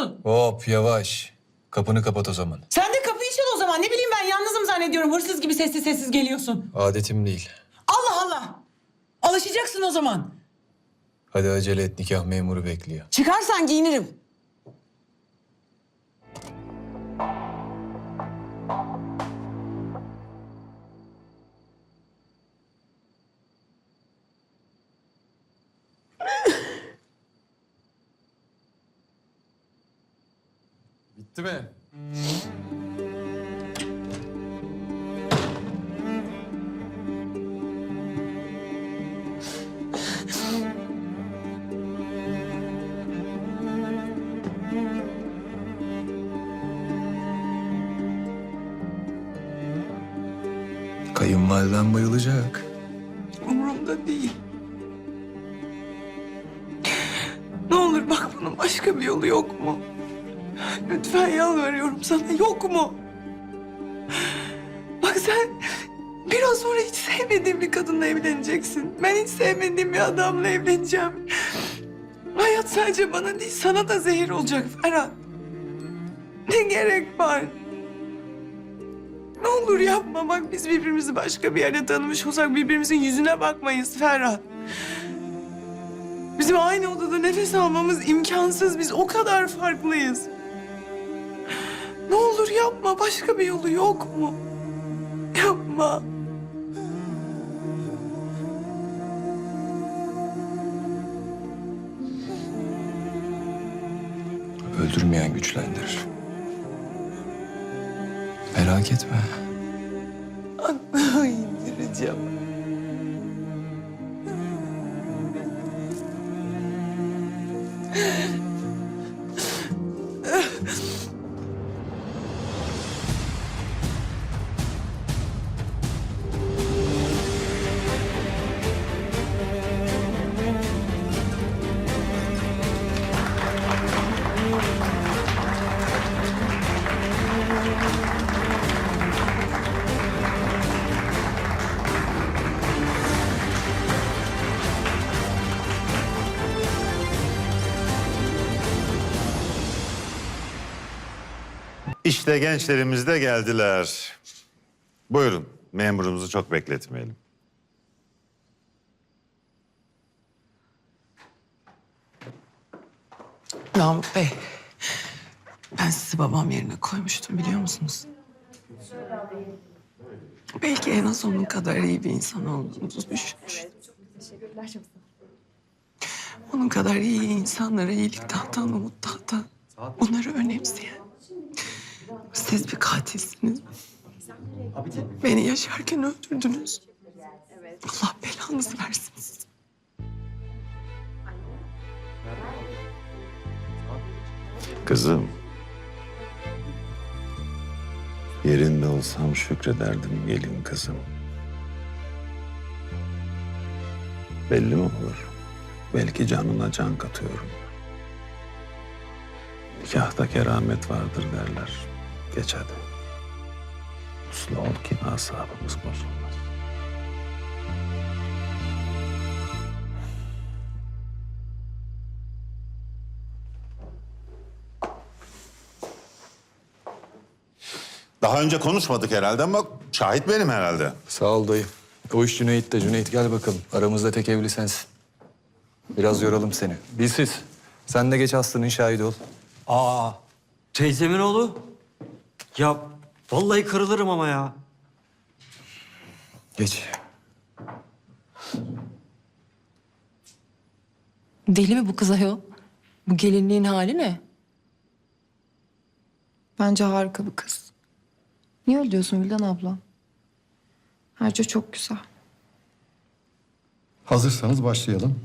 yapıyorsun? Hop yavaş. Kapını kapat o zaman. Sen de kapıyı çal o zaman. Ne bileyim ben yalnızım zannediyorum. Hırsız gibi sessiz sessiz geliyorsun. Adetim değil. Allah Allah. Alışacaksın o zaman. Hadi acele et nikah memuru bekliyor. Çıkarsan giyinirim. Bitti mi? Kayınvaliden bayılacak. Umurumda değil. Ne olur bak bunun başka bir yolu yok mu? Lütfen yalvarıyorum sana yok mu? Bak sen biraz sonra hiç sevmediğim bir kadınla evleneceksin. Ben hiç sevmediğim bir adamla evleneceğim. Hayat sadece bana değil sana da zehir olacak Ferhat. Ne gerek var? Ne olur yapma bak biz birbirimizi başka bir yerde tanımış olsak birbirimizin yüzüne bakmayız Ferhat. Bizim aynı odada nefes almamız imkansız. Biz o kadar farklıyız. Olur yapma. Başka bir yolu yok mu? Yapma. Öldürmeyen güçlendirir. Merak etme. Aklımı indireceğim. İşte gençlerimiz de geldiler. Buyurun, memurumuzu çok bekletmeyelim. Namık Bey. Ben sizi babam yerine koymuştum biliyor musunuz? Belki en az onun kadar iyi bir insan olduğunuzu düşünmüştüm. Onun kadar iyi insanlara iyilik tahtan, umut tahtan. Bunları önemseyen. Siz bir katilsiniz. Beni yaşarken öldürdünüz. Allah belanızı versin. Kızım. Yerinde olsam şükrederdim gelin kızım. Belli mi olur? Belki canına can katıyorum. Nikahta keramet vardır derler. Geç hadi. Uslu ol ki asabımız bozulmaz. Daha önce konuşmadık herhalde ama şahit benim herhalde. Sağ ol dayı. O iş Cüneyt'te. Cüneyt gel bakalım. Aramızda tek evli sensin. Biraz yoralım seni. Bilsiz. Sen de geç Aslı'nın şahidi ol. Aa, teyzemin oğlu. Ya vallahi kırılırım ama ya. Geç. Deli mi bu kız ayol? Bu gelinliğin hali ne? Bence harika bir kız. Niye öyle diyorsun Vildan abla? Ayrıca çok güzel. Hazırsanız başlayalım.